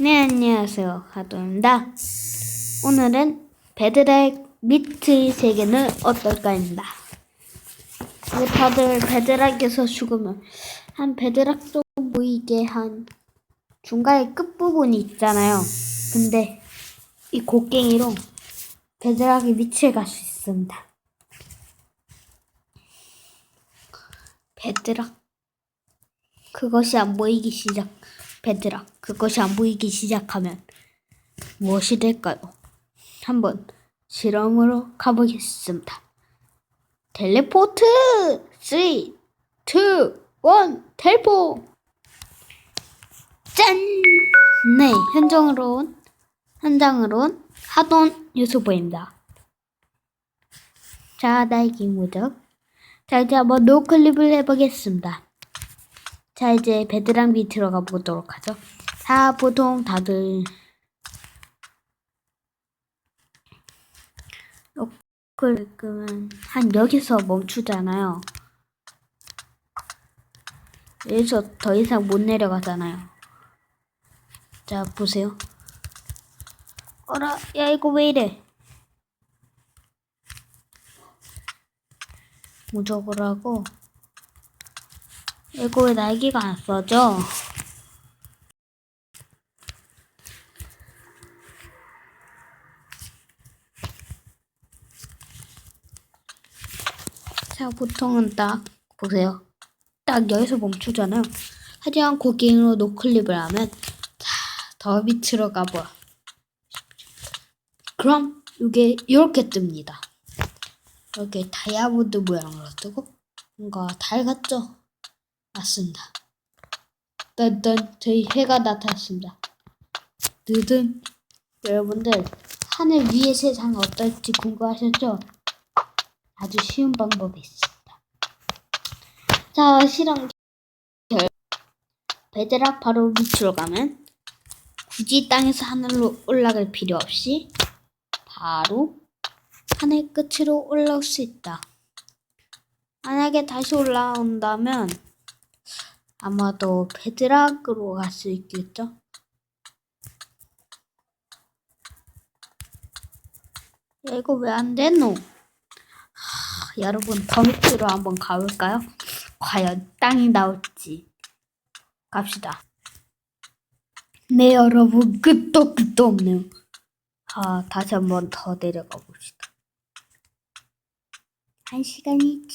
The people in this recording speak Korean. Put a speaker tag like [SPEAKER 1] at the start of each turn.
[SPEAKER 1] 네, 안녕하세요. 하도입니다. 오늘은 베드락 미트 세계는 어떨까입니다. 뭐 다들 베드락에서 죽으면 한 베드락도 보이게 한 중간에 끝부분이 있잖아요. 근데 이 곡괭이로 베드락의 밑에 갈 수 있습니다. 베드락 그것이 안 보이기 시작 베드락 그것이 안 보이기 시작하면 무엇이 될까요? 한번 실험으로 가보겠습니다. 텔레포트 3, 2, 1 텔포 짠! 네, 현장으로 온 현장으로 온 하돈 유튜버입니다. 자, 나에게 무적. 자, 이제 한번 노클립을 해보겠습니다. 자, 이제 베드랑 밑으로 가보도록 하죠. 자, 보통 다들 노클립은 한 여기서 멈추잖아요. 여기서 더 이상 못 내려가잖아요. 자, 보세요. 어라, 야, 이거 왜 이래? 무적을 하고, 이거 왜 날개가 안 써져? 자, 보통은 딱, 보세요. 딱 여기서 멈추잖아요. 하지만 고갱이로 노클립을 하면, 자, 더 밑으로 가봐. 그럼, 이게 이렇게 뜹니다. 이렇게 다이아몬드 모양으로 뜨고, 뭔가 달 같죠? 맞습니다. 딴딴 저희 해가 나타났습니다. 뜨든 여러분들 하늘 위의 세상 어떨지 궁금하셨죠? 아주 쉬운 방법이 있습니다. 자 실험 결 베드락 바로 밑으로 가면 굳이 땅에서 하늘로 올라갈 필요 없이 바로 하늘 끝으로 올라올 수 있다. 만약에 다시 올라온다면 아마도 베드락으로 갈 수 있겠죠? 야, 이거 왜 안 되노? 하, 여러분, 더 밑으로 한번 가볼까요? 과연 땅이 나올지. 갑시다. 네, 여러분, 끝도 끝도 없네요. 아, 다시 한번 더 내려가 봅시다. 한 시간이